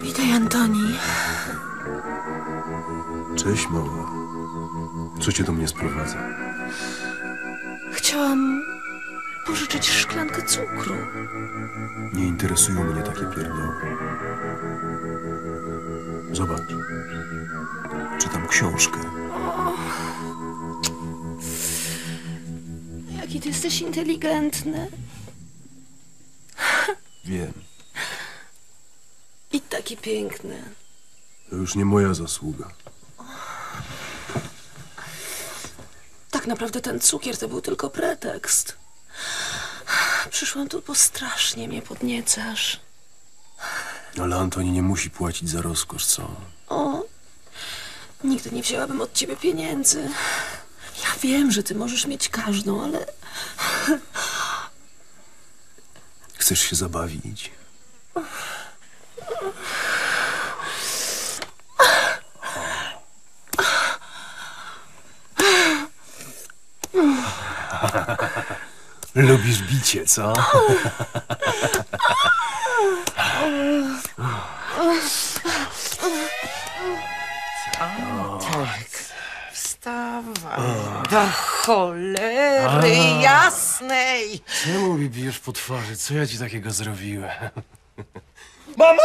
Witaj, Antoni. Cześć, mała. Co cię do mnie sprowadza? Chciałam pożyczyć szklankę cukru. Nie interesują mnie takie pierdoły. Zobacz. Czytam książkę. Jaki ty jesteś inteligentny. Wiem, I taki piękny. to już nie moja zasługa. Tak naprawdę ten cukier to był tylko pretekst. Przyszłam tu, bo strasznie mnie podniecasz. Ale Antoni nie musi płacić za rozkosz, co? O, nigdy nie wzięłabym od ciebie pieniędzy. Ja wiem, że ty możesz mieć każdą, ale Chcesz się zabawić? Lubisz bicie, co? Wstawaj. Do cholery jasnej. Czemu mi bijesz po twarzy? Co ja ci takiego zrobiłem? Mama?